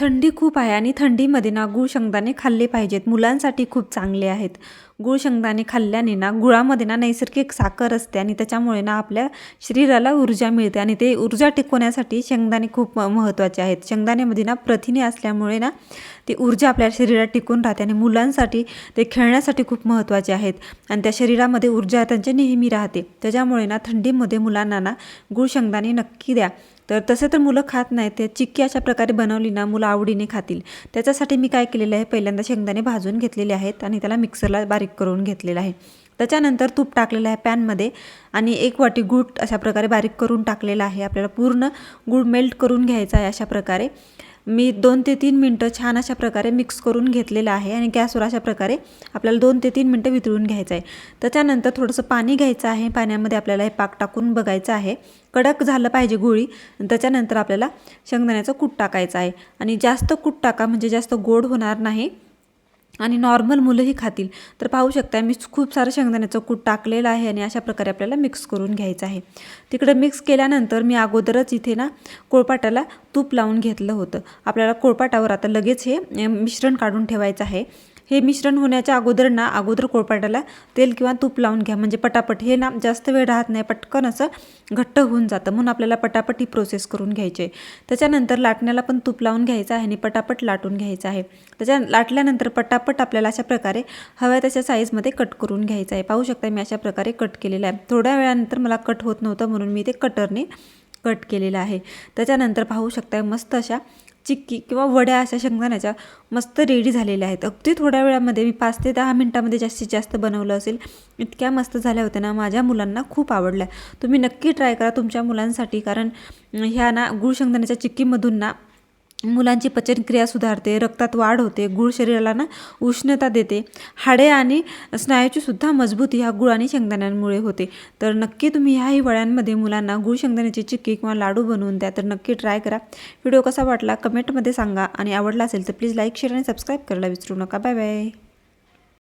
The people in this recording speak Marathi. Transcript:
थंडी खूप आहे आणि थंडीमध्ये ना गूळ शेंगदाणे खाल्ले पाहिजेत. मुलांसाठी खूप चांगले आहेत. गूळ शेंगदाणे खाल्ल्याने ना गुळामध्ये ना नैसर्गिक साखर असते आणि त्याच्यामुळे ना आपल्या शरीराला ऊर्जा मिळते आणि ते ऊर्जा टिकवण्यासाठी शेंगदाणे खूप म- महत्त्वाचे आहेत. शेंगदाण्यामध्ये ना प्रथिने असल्यामुळे ना ती ऊर्जा आपल्या शरीरात टिकून राहते आणि मुलांसाठी ते खेळण्यासाठी खूप महत्त्वाचे आहेत. आणि त्या शरीरामध्ये ऊर्जा त्यांच्या नेहमी राहते. त्याच्यामुळे ना थंडीमध्ये मुलांना ना गूळ शेंगदाणे नक्की द्या. तर तसं तर मुलं खात नाहीत. ते चिक्की अशा प्रकारे बनवली ना मुलं आवडीने खातील. त्याच्यासाठी मी काय केलेलं आहे? पहिल्यांदा शेंगदाणे भाजून घेतलेले आहेत आणि त्याला मिक्सरला बारीक करून घेतलेलं आहे. त्याच्यानंतर तूप टाकलेलं आहे पॅनमध्ये आणि एक वाटी गूळ अशा प्रकारे बारीक करून टाकलेला आहे. आपल्याला पूर्ण गूळ मेल्ट करून घ्यायचा आहे अशा प्रकारे. मी दोन ते तीन मिनटं छान अशा प्रकारे मिक्स करून घेतलेलं आहे आणि गॅसवर अशा प्रकारे आपल्याला दोन ते तीन मिनटं वितळून घ्यायचं आहे. त्याच्यानंतर थोडंसं पाणी घ्यायचं आहे. पाण्यामध्ये आपल्याला हे पाक टाकून बघायचं आहे. कडक झालं पाहिजे गोळी. त्याच्यानंतर आपल्याला शेंगदाण्याचं कूट टाकायचं आहे. आणि जास्त कूट टाका म्हणजे जास्त गोड होणार नाही. आणि नॉर्मल मुलंही खातील. तर पाहू शकता मी खूप सारं शेंगदाण्याचं कूट टाकलेलं आहे आणि अशा प्रकारे आपल्याला मिक्स करून घ्यायचं आहे. तिकडं मिक्स केल्यानंतर मी अगोदरच इथे ना कोळपाटाला तूप लावून घेतलं होतं. आपल्याला कोळपाटावर आता लगेच हे मिश्रण काढून ठेवायचं आहे. हे मिश्रण होण्याच्या अगोदर ना अगोदर कोळपाटाला तेल किंवा तूप लावून घ्या. म्हणजे पटापट हे ना जास्त वेळ राहत नाही. पटकन असं घट्ट होऊन जातं. म्हणून आपल्याला पटापट ही प्रोसेस करून घ्यायची आहे. त्याच्यानंतर लाटण्याला पण तूप लावून घ्यायचं आहे आणि पटापट लाटून घ्यायचं आहे. त्याच्या लाटल्यानंतर पटापट आपल्याला अशा प्रकारे हव्या तशा साईजमध्ये कट करून घ्यायचं आहे. पाहू शकता मी अशा प्रकारे कट केलेलं आहे. थोड्या वेळानंतर मला कट होत नव्हतं म्हणून मी ते कटरने कट केलेलं आहे. त्याच्यानंतर पाहू शकता मस्त अशा चिक्की किंवा वड्या अशा शेंगदाण्याच्या मस्त रेडी झालेल्या आहेत. अगदी थोड्या वेळामध्ये मी पाच ते दहा मिनटामध्ये जास्तीत जास्त बनवलं असेल. इतक्या मस्त झाल्या होत्या ना माझ्या मुलांना खूप आवडल्या. तुम्ही नक्की ट्राय करा तुमच्या मुलांसाठी कारण ह्या ना गुळ शेंगदाण्याच्या चिक्कीमधून ना मुलांची पचनक्रिया सुधारते रक्तात वाढ होते गूळ शरीराला ना उष्णता देते. हाडे आणि स्नायूची सुद्धा मजबूती ह्या गुळ आणि शेंगदाण्यांमुळे होते. तर नक्की तुम्ही ह्या हिवाळ्यांमध्ये मुलांना गुळ शेंगदाण्याची चिक्की किंवा लाडू बनवून द्या तर नक्की ट्राय करा. व्हिडिओ कसा वाटला कमेंटमध्ये सांगा आणि आवडला असेल तर प्लीज लाईक शेअर आणि सबस्क्राईब करायला विसरू नका. Bye bye.